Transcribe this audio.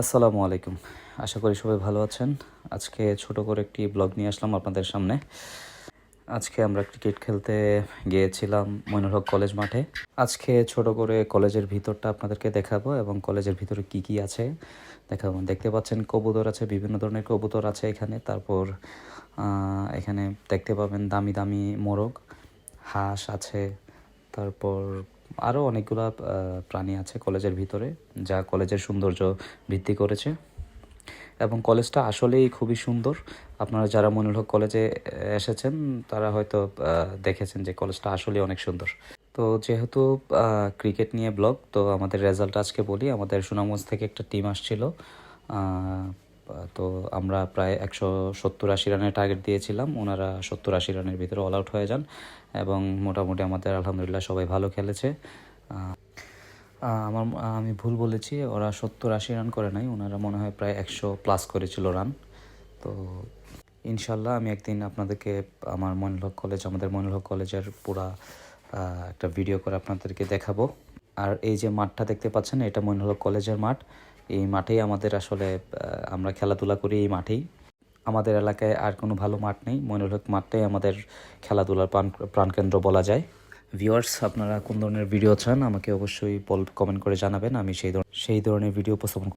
আসসালামু আলাইকুম। আশা করি সবাই ভালো আছেন। আজকে ছোট করে একটি ব্লগ নিয়ে আসলাম আপনাদের সামনে। আজকে আমরা ক্রিকেট খেলতে গিয়েছিলাম মইনুল কলেজ মাঠে। আজকে ছোট করে কলেজের ভিতরটা আপনাদেরকে দেখাবো এবং কলেজের ভিতরে কি কি আছে দেখাবো। দেখতে পাচ্ছেন কবুতর আছে, বিভিন্ন ধরনের কবুতর আছে এখানে। তারপর এখানে দেখতে পাবেন দামি দামি মোরগ, হাঁস আছে। তারপর আরও অনেকগুলা প্রাণী আছে কলেজের ভিতরে, যা কলেজের সৌন্দর্য বৃদ্ধি করেছে। এবং কলেজটা আসলেই খুবই সুন্দর। আপনারা যারা মনির হক কলেজে এসেছেন, তারা হয়তো দেখেছেন যে কলেজটা আসলেই অনেক সুন্দর। তো যেহেতু ক্রিকেট নিয়ে ব্লগ, তো আমাদের রেজাল্ট আজকে বলি, আমাদের সুনামগঞ্জ থেকে একটা টিম আসছিল তো আমরা প্রায় একশো সত্তর আশি রানের টার্গেট দিয়েছিলাম। ওনারা সত্তর আশি রানের ভিতরে অল আউট হয়ে যান এবং মোটামুটি আমাদের আলহামদুলিল্লাহ সবাই ভালো খেলেছে। আমার, আমি ভুল বলেছি, ওরা সত্তর আশি রান করে নাই, ওনারা মনে হয় প্রায় একশো প্লাস করেছিল রান তো ইনশাল্লাহ আমি একদিন আপনাদেরকে আমার মনিলহক কলেজ আমাদের মনিলহক কলেজের পুরা একটা ভিডিও করে আপনাদেরকে দেখাবো। আর এই যে মাঠটা দেখতে পাচ্ছেন, এটা মনিলহক কলেজের মাঠ। এই মাঠেই আমাদের আসলে আমরা খেলাধুলা করি এই মাঠেই। আমাদের এলাকায় আর কোনো ভালো মাঠ নেই। মনিরুল হক মাঠটাই আমাদের খেলাধুলার প্রাণ, প্রাণকেন্দ্র বলা যায়। ভিউয়ার্স আপনারা কোন ধরনের ভিডিও চান, আমাকে অবশ্যই বল কমেন্ট করে জানাবেন। আমি সেই ধরনের সেই ধরনের ভিডিও উপস্থাপন